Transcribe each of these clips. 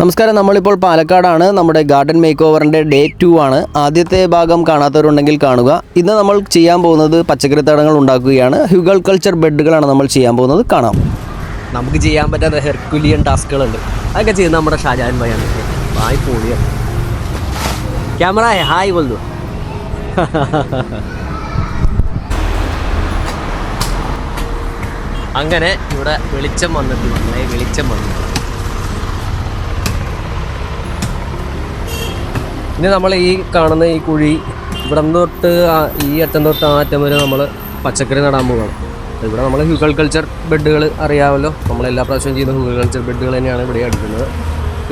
നമസ്കാരം നമ്മളിപ്പോൾ പാലക്കാടാണ്. നമ്മുടെ ഗാർഡൻ മേക്ക് ഓവറിന്റെ ഡേ ടു ആണ്. ആദ്യത്തെ ഭാഗം കാണാത്തവരുണ്ടെങ്കിൽ കാണുക. ഇന്ന് നമ്മൾ ചെയ്യാൻ പോകുന്നത് പച്ചക്കറി തടങ്ങൾ ഉണ്ടാക്കുകയാണ്. ഹ്യൂഗൾ കൾച്ചർ ബെഡുകളാണ് നമ്മൾ ചെയ്യാൻ പോകുന്നത്. കാണാം. നമുക്ക് ചെയ്യാൻ പറ്റാത്ത ഹെർക്കുലിയൻ ടാസ്കുകളുണ്ട്. അതൊക്കെ ചെയ്യുന്ന നമ്മുടെ ഷാജാൻ ഭയാണ് ഹായ് പോളിയ. ക്യാമറ ഹായ് വന്നു അങ്ങനെ ഇവിടെ വെളിച്ചം വന്നിട്ടുണ്ട് വെളിച്ചം വന്നു ഇനി നമ്മൾ ഈ കാണുന്ന ഈ കുഴി ഇവിടെ തൊട്ട് ഈ അറ്റം തൊട്ട് ആ അറ്റം വരെ നമ്മൾ പച്ചക്കറി നടാൻ പോവുകയാണ് ഇവിടെ നമ്മൾ ഹ്യൂഗൾ കൾച്ചർ ബെഡുകൾ അറിയാമല്ലോ. നമ്മൾ എല്ലാ പ്രാവശ്യവും ചെയ്യുന്ന ഹ്യൂഗൾ കൾച്ചർ ബെഡുകൾ തന്നെയാണ് ഇവിടെ അടിക്കുന്നത്.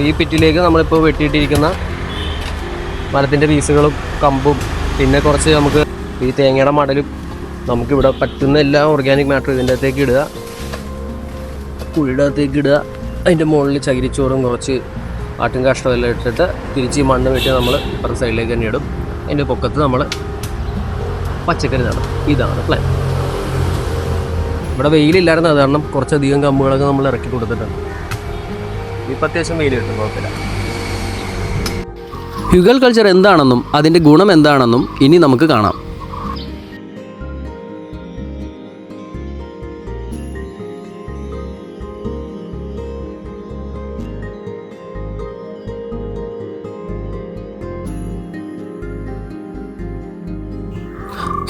ഈ പിറ്റിലേക്ക് നമ്മളിപ്പോൾ വെട്ടിയിട്ടിരിക്കുന്ന മരത്തിന്റെ പീസുകളും കമ്പും പിന്നെ കുറച്ച് നമുക്ക് ഈ തേങ്ങയുടെ മടലും നമുക്കിവിടെ പറ്റുന്ന എല്ലാ ഓർഗാനിക് മാറ്റർ ഇതിന്റെ അകത്തേക്ക് ഇടുക. കുഴിയുടെ അകത്തേക്ക് ഇടുക. അതിന്റെ മുകളിൽ ചകിരിച്ചോറും കുറച്ച് ആട്ടും കാഷ്ടമെല്ലാം ഇട്ടിട്ട് തിരിച്ച് മണ്ണ് വെട്ടി നമ്മൾ ഇപ്പുറത്തെ സൈഡിലേക്ക് തന്നെ ഇടും. അതിന്റെ പൊക്കത്ത് നമ്മൾ പച്ചക്കറി നടും ഇതാണ് പ്ലാൻ ഇവിടെ വെയിലില്ലായിരുന്നു. അത് കാരണം കുറച്ചധികം കമ്പുകളൊക്കെ നമ്മൾ ഇറക്കി കൊടുത്തിട്ടുണ്ട്. ഇപ്പം അത്യാവശ്യം വെയിൽ കിട്ടും കുഴപ്പമില്ല. ഹ്യൂഗൽ കൾച്ചർ എന്താണെന്നും അതിന്റെ ഗുണം എന്താണെന്നും ഇനി നമുക്ക് കാണാം.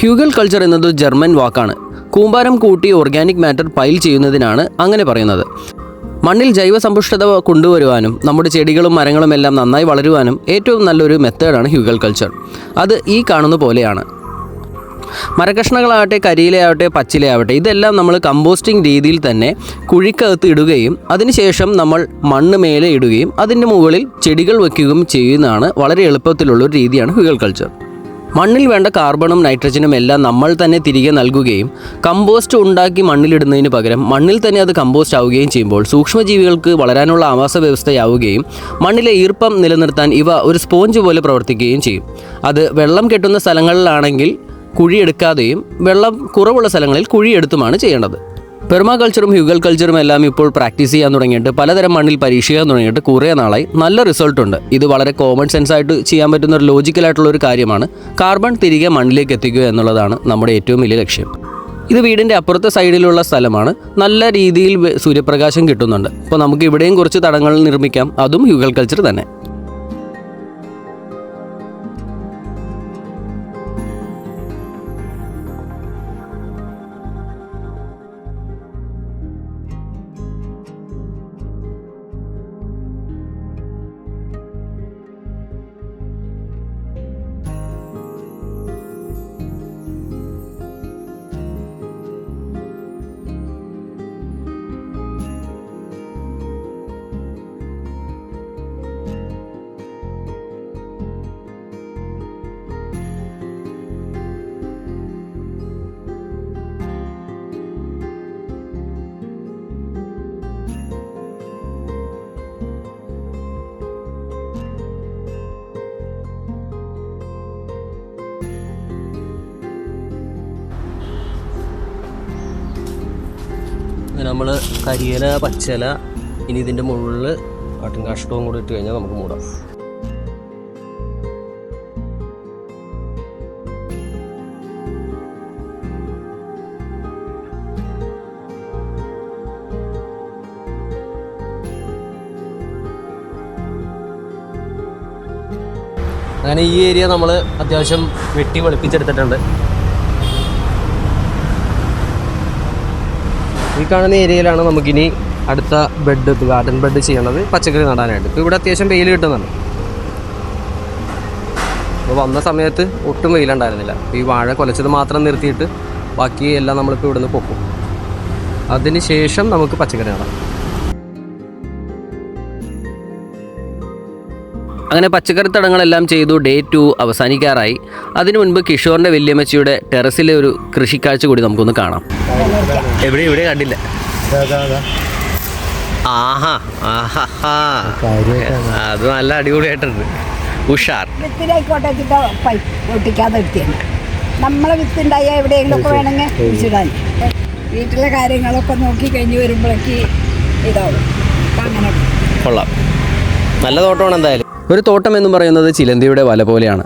ഹ്യൂഗൽ കൾച്ചർ എന്നത് ജർമ്മൻ വാക്കാണ്. കൂമ്പാരം കൂട്ടി ഓർഗാനിക് മാറ്റർ പൈൽ ചെയ്യുന്നതിനാണ് അങ്ങനെ പറയുന്നത്. മണ്ണിൽ ജൈവസമ്പുഷ്ടത കൊണ്ടുവരുവാനും നമ്മുടെ ചെടികളും മരങ്ങളും എല്ലാം നന്നായി വളരുവാനും ഏറ്റവും നല്ലൊരു മെത്തേഡാണ് ഹ്യൂഗൽ കൾച്ചർ അത് ഈ കാണുന്ന പോലെയാണ്. മരകഷ്ണങ്ങളാവട്ടെ കരിയിലയാവട്ടെ പച്ചിലയാവട്ടെ ഇതെല്ലാം നമ്മൾ കമ്പോസ്റ്റിംഗ് രീതിയിൽ തന്നെ കുഴിക്കകത്ത് ഇടുകയും അതിനുശേഷം നമ്മൾ മണ്ണ് മേലെ ഇടുകയും അതിന്റെ മുകളിൽ ചെടികൾ വയ്ക്കുകയും ചെയ്യുന്നതാണ് വളരെ എളുപ്പത്തിലുള്ള ഒരു രീതിയാണ് ഹ്യൂഗൽ കൾച്ചർ മണ്ണിൽ വേണ്ട കാർബണും നൈട്രജനും എല്ലാം നമ്മൾ തന്നെ തിരികെ നൽകുകയും കമ്പോസ്റ്റ് ഉണ്ടാക്കി മണ്ണിലിടുന്നതിന് പകരം മണ്ണിൽ തന്നെ അത് കമ്പോസ്റ്റ് ആവുകയും ചെയ്യുമ്പോൾ സൂക്ഷ്മജീവികൾക്ക് വളരാനുള്ള ആവാസ വ്യവസ്ഥയാവുകയും മണ്ണിലെ ഈർപ്പം നിലനിർത്താൻ ഇവ ഒരു സ്പോഞ്ച് പോലെ പ്രവർത്തിക്കുകയും ചെയ്യും. അത് വെള്ളം കെട്ടുന്ന സ്ഥലങ്ങളിലാണെങ്കിൽ കുഴിയെടുക്കാതെയും വെള്ളം കുറവുള്ള സ്ഥലങ്ങളിൽ കുഴിയെടുത്തുമാണ് ചെയ്യേണ്ടത്. പെർമാകൾച്ചറും ഹ്യൂഗൽ കൾച്ചറും എല്ലാം ഇപ്പോൾ പ്രാക്ടീസ് ചെയ്യാൻ തുടങ്ങിയിട്ട് പലതരം മണ്ണിൽ പരീക്ഷിക്കാൻ തുടങ്ങിയിട്ട് കുറേ നാളായി നല്ല റിസൾട്ട് ഉണ്ട്. ഇത് വളരെ കോമൺ സെൻസ് ആയിട്ട് ചെയ്യാൻ പറ്റുന്ന ഒരു ലോജിക്കലായിട്ടുള്ള ഒരു കാര്യമാണ്. കാർബൺ തിരികെ മണ്ണിലേക്ക് എത്തിക്കുക എന്നുള്ളതാണ് നമ്മുടെ ഏറ്റവും വലിയ ലക്ഷ്യം. ഇത് വീടിന്റെ അപ്പുറത്തെ സൈഡിലുള്ള സ്ഥലമാണ്. നല്ല രീതിയിൽ സൂര്യപ്രകാശം കിട്ടുന്നുണ്ട്. അപ്പോൾ നമുക്ക് ഇവിടെയും കുറച്ച് തടങ്ങൾ നിർമ്മിക്കാം. അതും ഹ്യൂഗൽ കൾച്ചർ തന്നെ. നമ്മൾ കരിയില പച്ചില ഇനി ഇതിന്റെ മുകളിൽ ആട്ടും കാഷ്ടവും കൂടി ഇട്ട് കഴിഞ്ഞാൽ നമുക്ക് മൂടാം. അങ്ങനെ ഈ ഏരിയ നമ്മൾ അത്യാവശ്യം വെട്ടി വെളുപ്പിച്ചെടുത്തിട്ടുണ്ട്. ഈ കാണുന്ന ഏരിയയിലാണ് നമുക്കിനി അടുത്ത ബെഡ് ഗാർഡൻ ബെഡ് ചെയ്യണത് പച്ചക്കറി നടാനായിട്ട്. ഇപ്പോൾ ഇവിടെ അത്യാവശ്യം വെയിൽ കിട്ടുന്നുണ്ട്. അപ്പോൾ വന്ന സമയത്ത് ഒട്ടും വെയിലുണ്ടായിരുന്നില്ല. ഈ വാഴ കൊലച്ചത് മാത്രം നിർത്തിയിട്ട് ബാക്കി എല്ലാം നമ്മളിപ്പോൾ ഇവിടുന്ന് പൊക്കും. അതിന് ശേഷം നമുക്ക് പച്ചക്കറി നടാം. അങ്ങനെ പച്ചക്കറി തടങ്ങളെല്ലാം ചെയ്തു ഡേ ടു അവസാനിക്കാറായി. അതിനു മുൻപ് കിഷോറിന്റെ വല്യമ്മച്ചിയുടെ ടെറസിലെ ഒരു കൃഷിക്കാഴ്ച കൂടി നമുക്കൊന്ന് കാണാം. എവിടെ എവിടെ കണ്ടില്ല. ആഹാ ആഹാ അത് നല്ല അടിപൊളിയായിട്ടുണ്ട്. ഉഷാർ. പൈപ്പ് ഒട്ടിക്കാതെ എടുത്തിയാണ് നമ്മളെ വിത്തുണ്ടായ എവിടെയെങ്കിലും ഒക്കെ വേണമെങ്കിൽ കുഴിച്ചിടാൻ വീട്ടിലെ കാര്യങ്ങളൊക്കെ നോക്കി കഴിഞ്ഞ് വരുമ്പോഴേക്ക് ഇതാവും. അങ്ങനെ. കൊള്ളാം. നല്ല തോട്ടമാണ് എന്തായാലും. ഒരു തോട്ടം എന്ന് പറയുന്നത് ചിലന്തിയുടെ വല പോലെയാണ്.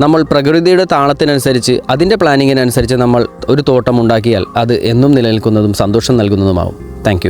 നമ്മൾ പ്രകൃതിയുടെ താളത്തിനനുസരിച്ച് അതിന്റെ പ്ലാനിങ്ങിനനുസരിച്ച് നമ്മൾ ഒരു തോട്ടം ഉണ്ടാക്കിയാൽ അത് എന്നും നിലനിൽക്കുന്നതും സന്തോഷം നൽകുന്നതുമാവും. താങ്ക്